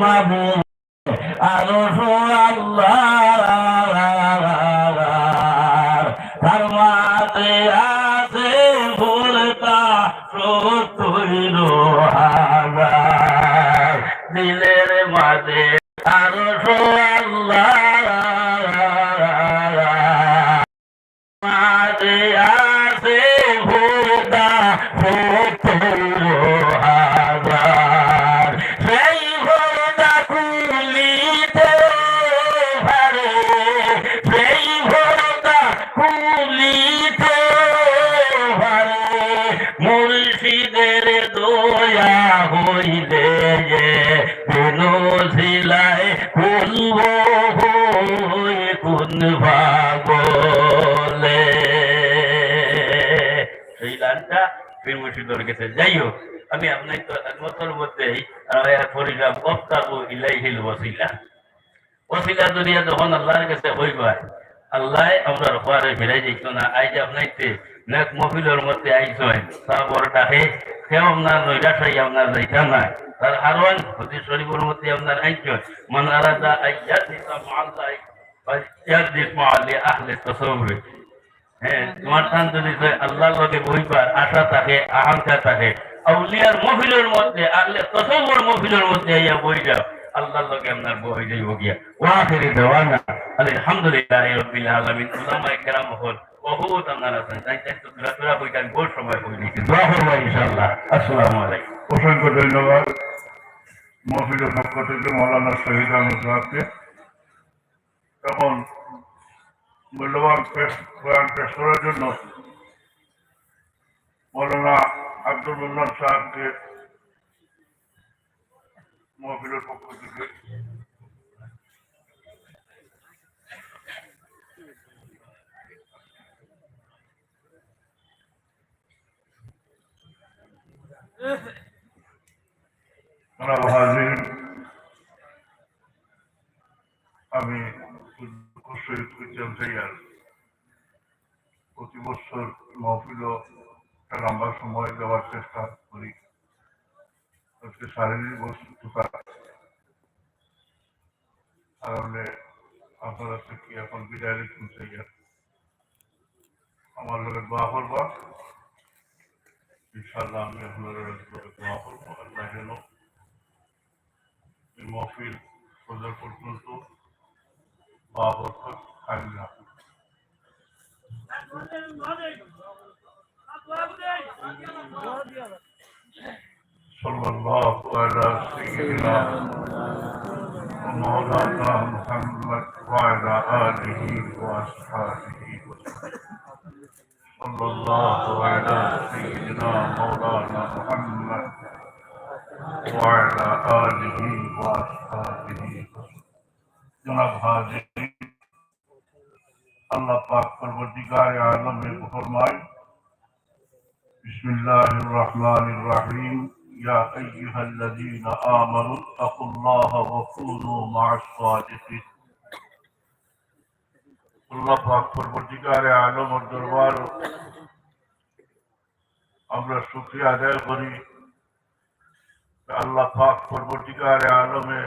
বাবু আরও পীর গেছে। যাই হোক, আমি আপনার মতর মধ্যেই দুনিয়া যখন আল্লাহর কাছে আল্লাহ আমরা না। আই যে আপনাইতে মধ্যে আইসেন, তার বড় ডাকে আপনার নৈরা সাই আপনার যাইতা না। তার হারওয়ান হদি শরীফের মধ্যে আপনার আইসেন, মান আলাদা আইয়াত আল্লাহ ইয়াদ দিসমা আলি আহলে হ্যাঁ তোমার যদি আল্লাহর লগে বইবার আশা থাকে, আকাঙ্ক্ষা থাকে, আউলিয়ার মহিলার মধ্যে, আল্লাহ তসবর মহিলার মধ্যে ইয়া বই যাও, আল্লাহর লগে আপনার বই যাইব গিয়া। ওয়াখিরি দেওয়ানা, আলহামদুলিল্লাহ রাব্বিল আলামিন। উলামায়ে কেরাম হল, বহুত আপনার আছেন। তাই তাই তো বহুত সময় বই নিয়েছি। দোয়া করব ইনশাআল্লাহ। আসসালামু আলাইকুম। অসংখ্য ধন্যবাদ। মহফিলের পক্ষ থেকে মৌলানা শহীদ আহমদ তখন মূল্যবান বয়ান পেশ করার জন্য মৌলানা আব্দুল মোল্লান সাহেবকে মহবিলের পক্ষ থেকে জনাব হাজির আমি শহীদ উজ্জ্বল সাইয়ার প্রতি বছর মহফিল একটা লম্বা সময় দেওয়ার চেষ্টা করি আজকে শারীরিক অসুস্থতা কারণে আপনারা থেকে এখন বিদায় লিখুন আমার লোকের দোয়া করবা। ইনশাল্লাহ আমি আপনাদের দোয়া করব। আল্লাহ মহফিল ফজর পর্যন্ত বাবরকত খালি রাখুন صلى الله على سيدنا مولانا محمد وعلى آله وأصحابه صلى الله على سيدنا مولانا محمد وعلى آله وأصحابه جناب حاضرين الله پاک پر وردگار عالم میں فرمائے بسم اللہ الرحمن الرحیم. يا أيها الذين آمنوا اتقوا الله وكونوا مع الصادقين আল্লাহ পাক পরবর্তীকারে আলমের দরবার আমরা শুক্রিয়া আদায় করি আল্লাহ পাক পরবর্তীকারে আলমে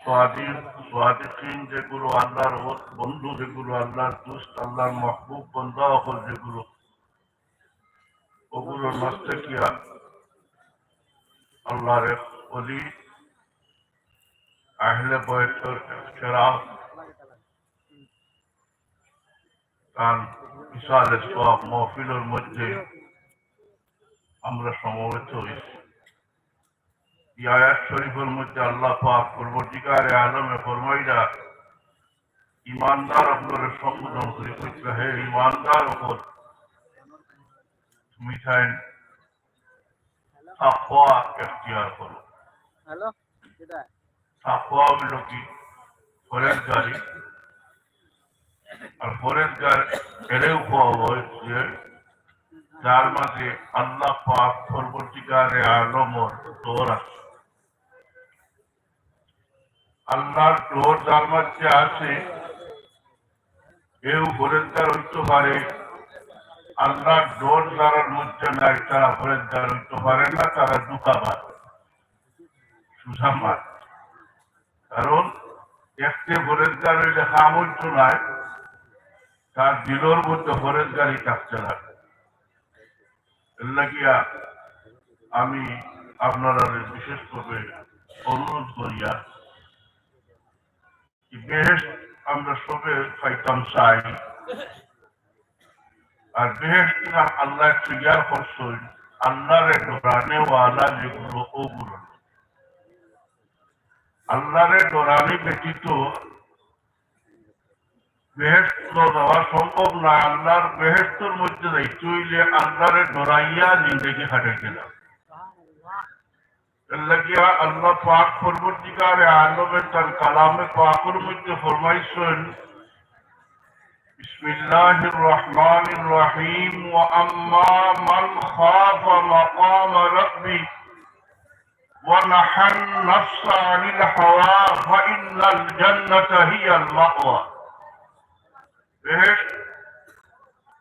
স্বাধীন স্বাধীন যেগুলো আল্লাহর বন্ধু যেগুলো আল্লাহর দুষ্ট আল্লাহর মহবুব বন্ধা অকল যেগুলো ওগুলো নষ্ট কিয়া আল্লাহর অলি আহলে বয়সের খেরাফ কারণ বিশাল সব মহফিলের মধ্যে আমরা সমবেত হয়েছি। আয়াত শরীফের মধ্যে আল্লাহ পাক পরবর্তীকারে আলমে ফরমাইরা ইমানদার আপনারা সম্বোধন করে। হে ইমানদার ওপর চাইন তাকওয়া করো। হ্যালো কেটা তাকওয়া হলো কি? পরেজগারি আর পরেজগার এরেও হয়েছে যার মাঝে আল্লাহ পাক পরবর্তীকারে আলমর দৌর আছে। আল্লাহর ডোর যার মধ্যে আছে কেউ ফরেজগার হইতে পারে আল্লাহর ডোর যারা মধ্যে নাই, তারা ফরেজগার হইতে পারে না, তারা কারণ, একটি নাই, তার দিলর মধ্যে থাকছে না এর লাগিয়া আমি আপনারা বিশেষ করে অনুরোধ করিয়া বেহেস আমরা সবে খাইতাম চাই। আর বেহেস আল্লাহ ক্লিয়ার করছেন আল্লাহরে ডরানে ওয়ালা যেগুলো, ওগুলো আল্লাহরে ডরানি ব্যতীত বেহেস্ত দেওয়া সম্ভব না। আল্লাহর বেহেস্তর মধ্যে যাইতে হইলে আল্লাহরে ডরাইয়া জিন্দগি হাঁটাইতে না লাগিয়া আল্লাহ পাক পরবর্তীকার আলমে তার কালামে পাকের মধ্যে ফরমাইছেন بسم الله الرحمن الرحيم وأما من خاف مقام ربي ونحى النفس عن الهوى فإن الجنة هي المأوى বেহেশত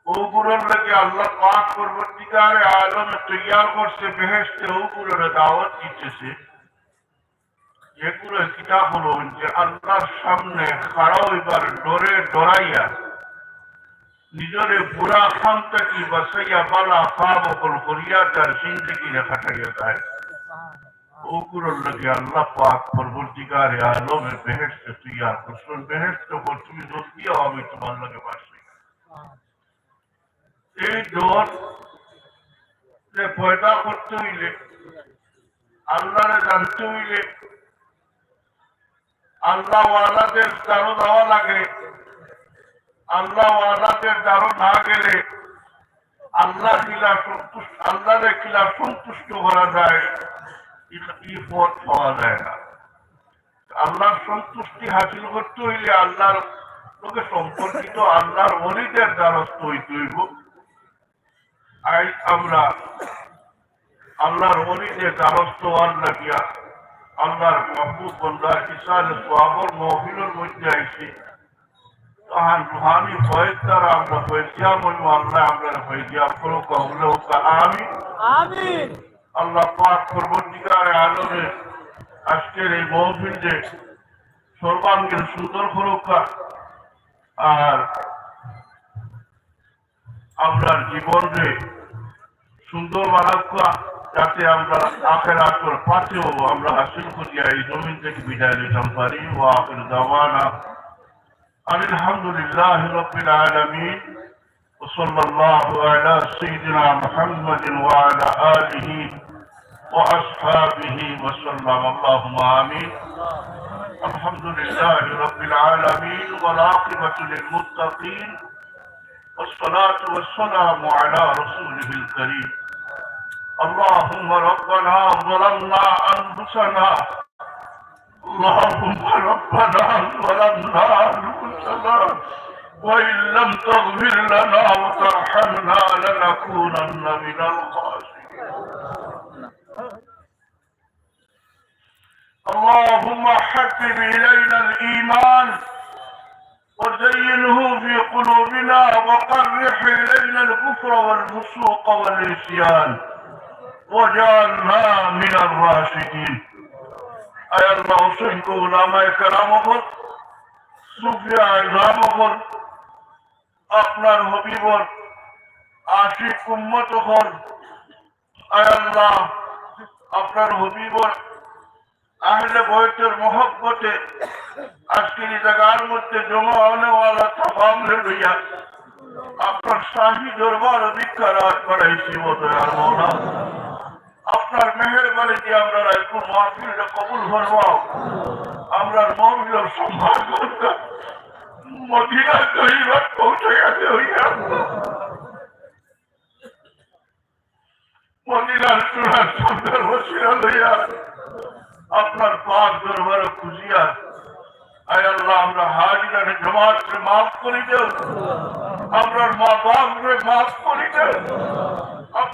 ওগুলোর লাগে আল্লাহ পাক পরবর্তীকারে আলমে তৈয়ার করছে বেহেশতে ওগুলোর দাওয়াত দিতেছে যেগুলো কিতাব হলো যে আল্লাহর সামনে খাড়া হইবার ডরে ডরাইয়া নিজরে বুড়া খান্তা কি বাসাইয়া বালা খাব অকল করিয়া তার জিন্দগি রেখা থাকিয়া যায় ওগুলোর লাগে আল্লাহ পাক পরবর্তীকারে আলমে করছেন বেহেশতে বল, তুমি তোমার বাসি এই ডর যে পয়দা করতে হইলে, আল্লাহরে জানতে হইলে আল্লাহ ওয়ালাদের দারো দেওয়া লাগে। আল্লাহ ওয়ালাদের দারো না গেলে আল্লাহ কিলা সন্তুষ্ট, আল্লাহরে কিলা সন্তুষ্ট করা যায় পথ পাওয়া যায় না। আল্লাহর সন্তুষ্টি হাসিল করতে হইলে আল্লাহর লোকে সম্পর্কিত আল্লাহর অলিদের দ্বারস্থ হইতে হইব। আজ আমরা আল্লাহর অলিদের দ্বারস্থ আল্লাহ গিয়া আল্লাহর মাহবুব বন্দার ইসাল সোয়াবর মহফিলের মধ্যে আইছি। তখন রুহানি ভয়ের দ্বারা আমরা হয়েছিয়া মনে আল্লাহ আমরা হয়েছিয়া করো কহলে আমি আমিন। আল্লাহ পাক পরবর্তীকারে আলমে আজকের এই মহফিলে সর্বাঙ্গের সুন্দর সুরক্ষা আর আপনার জীবনে সুন্দর বানাক্কা যাতে আমরা আখের আসর পাতেও আমরা হাসিল করিয়া এই জমিন থেকে বিদায় নিতাম পারি ও আখের أن الحمد لله رب العالمين وصلى الله على سيدنا محمد وعلى آله وأصحابه وسلم. اللهم آمين. الحمد لله رب العالمين والعاقبة للمتقين والصلاة والسلام على رسوله الكريم. اللهم ربنا ظلمنا أنفسنا. اللهم ربنا ظلمنا أنفسنا مرتضاك وإن لم تغفر لنا وترحمنا لنكونن من الخاسرين. اللهم حبب إلينا الإيمان وزينه في قلوبنا وقرح إلينا الكفر والفسوق والنسيان وجعلنا من الراشدين. أي الله سنكو ما كرام আপনার হবিবর আশিক উম্মত হন। আল্লাহ, আপনার হবিবর আহলে বয়তের মহব্বতে আজকের জায়গার মধ্যে জমা হনেওয়ালা তামাম লইয়া আপনার শাহী দরবার অধিকার আজ করাইছি বোধহয় মৌলা আপনার মেহরবানি দিয়ে আমরা রায়পুর মাহফিলটা কবুল আমরা মৌল সম্মান করতাম মদিনা গরিবাদ পৌঁছে গেছে হইয়া মদিনার চূড়ার আপনার পাক দরবার খুঁজিয়া আমরা হাজিরানে জমাতকে মাফ করি দেও আপনার মা বাপকে মাফ করি দেও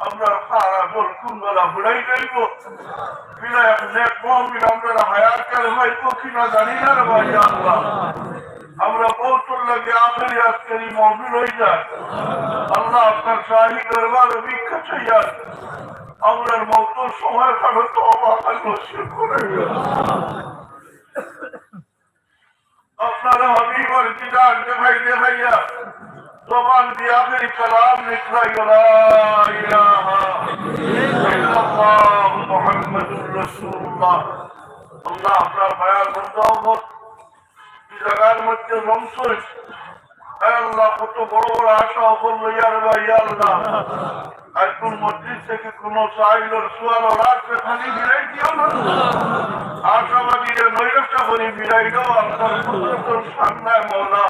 আপনার খারা জল কুন্দলা বুড়াই যাইব বিলাই নেক মহমিন আমরা হায়াত কাল হইব কিনা জানি না রে ভাই, আল্লাহ। আমরা বহুতর লাগে আখেরি আজকের মহমিন হয়ে যায়। আল্লাহ আপনার শাহী দরবার ভিক্ষা চাইয়া আমরার মতো সময় কারও তো অবাক নসিব আপনারা হবিবর দেখাইয়া জবান দিয়ে আখেরি কালাম নিকলাই লা ইলাহা ইল্লাল্লাহ মুহাম্মাদুর রাসূলুল্লাহ। আল্লাহ আপনার মায়ার বন্ধ জায়গার মধ্যে ধ্বংস হয়েছে। আয় আল্লাহ, কত বড় বড় আশা অফল লইয়ার ভাই আল্লাহ। একদম মসজিদ থেকে কোন চাইলোর সোয়াল রাখতে খালি বিরাই দিও আপনার সামনায় মৌলা।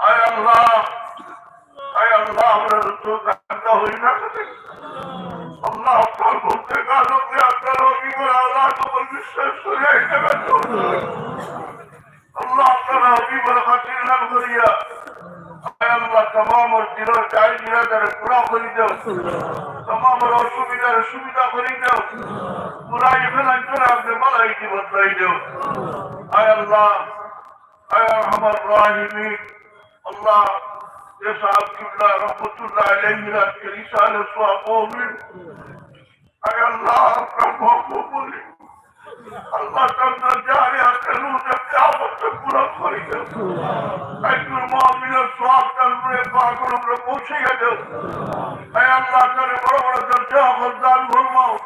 আয় আল্লাহ আয় আল্লাহ আমরা তো কান্দা হই না আল্লাহ আপনার বলতে কাজকে আপনার অভিজ্ঞ আল্লাহ তোমার বিশ্বাস করে দেবেন আল্লাহ আপনারা অভিজ্ঞ খাতির নাম করিয়া আল্লাহ তমাম দিল চাই নিরাদারে পুরা করে দাও তমাম অসুবিধার সুবিধা করে দাও পুরা এখানে করে আপনি মালাই জীবন দাই দাও আয় আল্লাহ আয় আমার রাহিমি الله يسعى عبد الله رحمة الله عليه لك رسالة صعبهم أي الله رحمه قبولي الله تعالى جاري أكلون الدعوة تكون خريجة أجل المؤمن الصعب تنمر يطاقون من قوشية أي الله تعالى برغم الدرجاء والدال والموت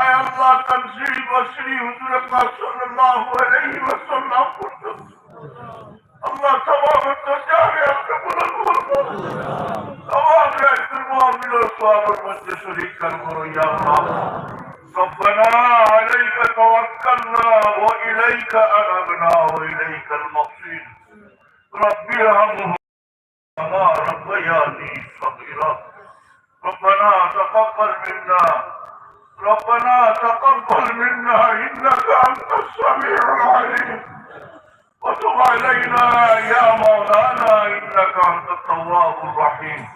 أي الله تنزيل وسري حضور الله صلى الله عليه وسلم পাক সাল্লাল্লাহু আলাইহি ওয়াসাল্লাম করতে আল্লাহ তমাম দরজারে আপনি বুলন্দ ফরমাও তমাম একজন মহামিনের সবের মধ্যে শরীক করো ইয়া আল্লাহ ربنا عليك توكلنا وإليك أنبنا وإليك المصير أنت التواب الرحيم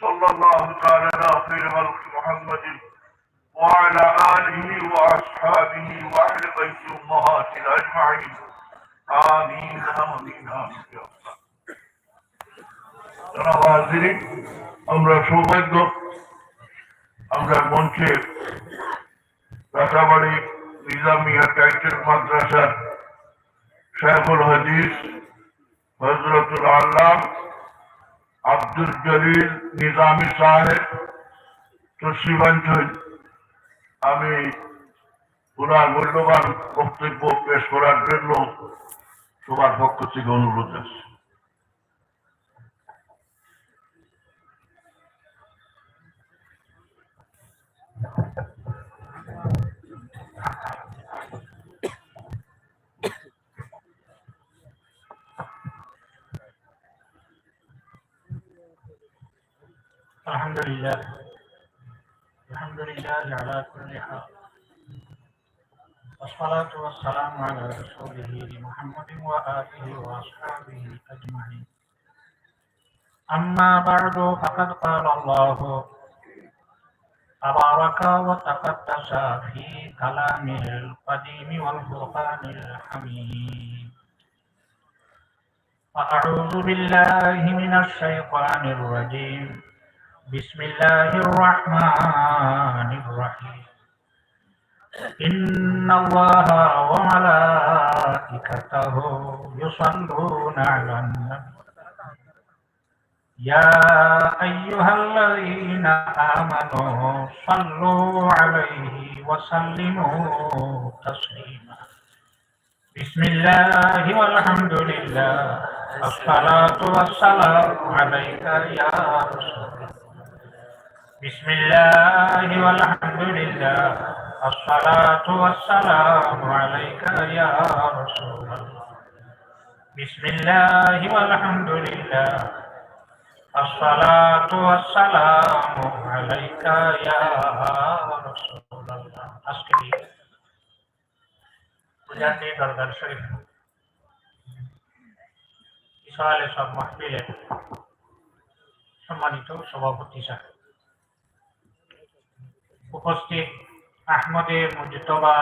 صلى الله تعالى على خير خلق محمد وعلى آله وأصحابه وأهل بيت أمهاتنا أجمعين آمين آمين آمين يا الله জনাব হাজিরিন, আমরা সৌভাগ্য আমরা মঞ্চে রাসাবাড়ি নিজামিয়া টাইটেল মাদ্রাসার শেখুল হাদিস হজরতুল আল্লাহ আব্দুল জলিল নিজামী সাহেব তসিবাঞ্চল আমি ওনার মূল্যবান বক্তব্য পেশ করার জন্য সবার পক্ষ থেকে অনুরোধ আছে الحمد لله. الحمد لله على كل حال. والصلاة والسلام على رسوله محمد وآله وأصحابه أجمعين. أما بعد فقد قال الله تبارك وتقدس في كلامه القديم والفرقان الحميد. فأعوذ بالله من الشيطان الرجيم. بسم الله الرحمن الرحيم. إن الله وملائكته يصلون على النبي. يا أيها الذين آمنوا صلوا عليه وسلموا تسليما. بسم الله والحمد لله. الصلاة والسلام عليك يا رسول الله. بسم الله والحمد لله الصلاة والسلام عليك يا رسول الله بسم الله والحمد لله الصلاة والسلام عليك يا رسول الله أسكري জাতীয় দরবার শরীফ ইসরায়েলের সব মাহফিলের সম্মানিত সভাপতি সাহেব উপস্থিত আহমদে মুজতবা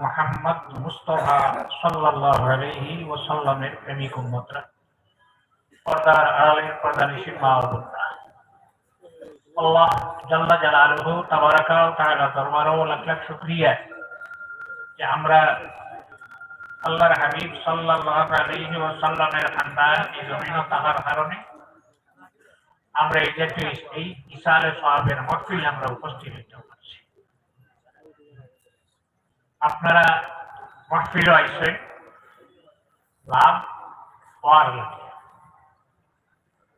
মোহাম্মদ মুস্তফা সাল্লাল্লাহু আলাইহি ওয়াসাল্লামের প্রেমিক উম্মতরা। পর্দার আড়ালের প্রধানিসীর মা ও বোনরা। আল্লাহ জাল্লা জালালুহু তাবারাকা তাআলা দরবারে লাখ লাখ শুকরিয়া যে আমরা আল্লাহর হাবিব সাল্লাল্লাহু আলাইহি ওয়াসাল্লামের খানদান এই জমিনে থাকার কারণে আমরা এই জাতীয় এই ইসালে সাহাবের মহফিলে আমরা উপস্থিত পারছি আপনারা মহফিলে আইসেন। লাভ পাওয়ার লাগে।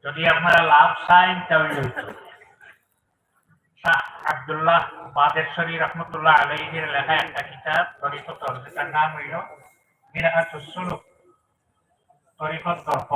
যদি আপনারা লাভ চাইন তাহলে আব্দুল্লাহ বাদেশ্বরী রহমতুল্লাহ আলহির লেখা একটা কিতাব, তরিকত যেটার নাম হইল মিরাহাতুস সুলুক তরিকত